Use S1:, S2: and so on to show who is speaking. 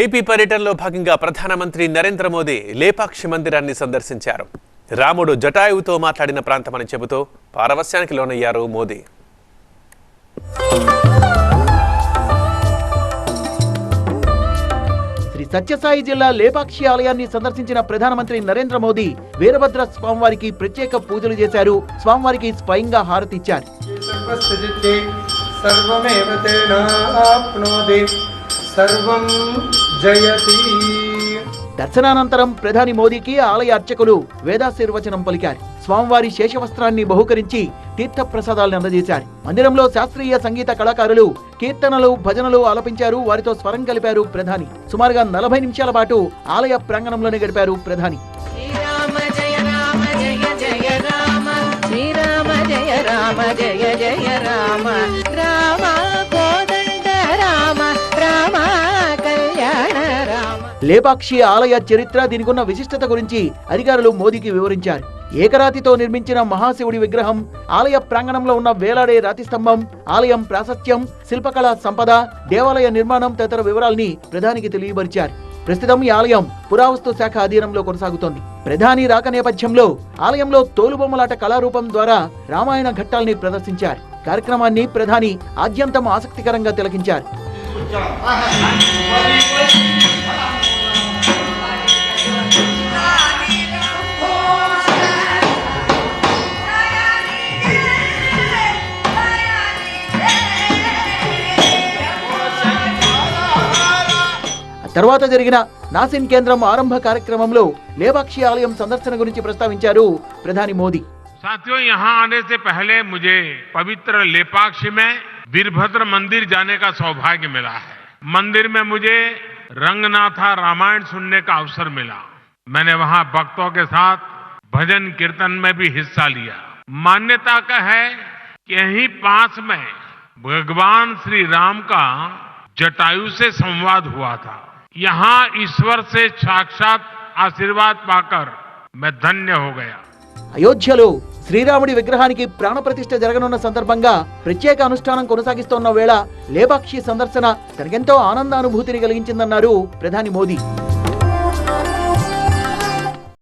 S1: AP పర్యటనలో భాగంగా ప్రధానమంత్రి నరేంద్ర మోదీ లేపాక్షి మందిరాన్ని సందర్శించారు. రాముడు జటాయువుతో మాట్లాడిన ప్రాంతమని చెబుతూ పారవశ్యానికి లోనయ్యారు మోదీ.
S2: శ్రీ సత్యసాయి జిల్లా లేపాక్షి ఆలయాన్ని సందర్శించిన ప్రధానమంత్రి నరేంద్ర మోదీ వీరభద్ర స్వామివారికి ప్రత్యేక పూజలు చేశారు. స్వామివారికి స్వయంగా
S3: హారతిచ్చారు సర్వమేవ సర్వం
S2: దర్శనానంతరం ప్రధాని మోదీకి ఆలయ అర్చకులు వేదాశీర్వచనం పలికారు. స్వామివారి శేషవస్త్రాన్ని బహుకరించి తీర్థ ప్రసాదాలను అందజేశారు. మందిరంలో శాస్త్రీయ సంగీత కళాకారులు కీర్తనలు భజనలు ఆలపించారు. వారితో స్వరం కలిపారు ప్రధాని. సుమారుగా నలభై నిమిషాల పాటు ఆలయ ప్రాంగణంలోనే గడిపారు ప్రధాని. లేపాక్షి ఆలయ చరిత్ర దీనికున్న విశిష్టత గురించి అధికారులు మోదీకి వివరించారు. ఏకరాతితో నిర్మించిన మహాశివుడి విగ్రహం ఆలయ ప్రాంగణంలో ఉన్న వేలాడే రాతి స్తంభం ఆలయం ప్రాశస్త్యం శిల్పకళా సంపద దేవాలయ నిర్మాణం తదితర వివరాల్ని ప్రధానికి తెలియపరిచారు. ప్రస్తుతం ఈ ఆలయం పురావస్తు శాఖ అధీనంలో కొనసాగుతోంది. ప్రధాని రాక నేపథ్యంలో ఆలయంలో తోలుబొమ్మలాట కళారూపం ద్వారా రామాయణ ఘట్టాల్ని ప్రదర్శించారు. కార్యక్రమాన్ని ప్రధాని ఆద్యంతం ఆసక్తికరంగా తిలకించారు. తర్వాత జరిగిన నాసిన్ కేంద్రం ఆరంభ కార్యక్రమంలో లేపాక్షి ఆలయం సందర్శన గురించి ప్రస్తావించారు ప్రధాని మోదీ
S4: साथियों यहाँ आने से पहले मुझे पवित्र लेपाक्षी में वीरभद्र मंदिर जाने का सौभाग्य मिला है मंदिर में मुझे रंगनाथा रामायण सुनने का अवसर मिला मैंने वहाँ भक्तों के साथ भजन कीर्तन में भी हिस्सा लिया मान्यता का है कि यहीं पास में भगवान श्री राम का जटायु से संवाद हुआ था यहाँ ईश्वर से साक्षात आशीर्वाद पाकर मैं धन्य हो गया
S2: అయోధ్యలో శ్రీరాముడి విగ్రహానికి ప్రాణప్రతిష్ఠ జరగనున్న సందర్భంగా ప్రత్యేక అనుష్ఠానం కొనసాగిస్తోన్న వేళ లేపాక్షి సందర్శన తనకెంతో ఆనందానుభూతిని కలిగించిందన్నారు ప్రధాని మోదీ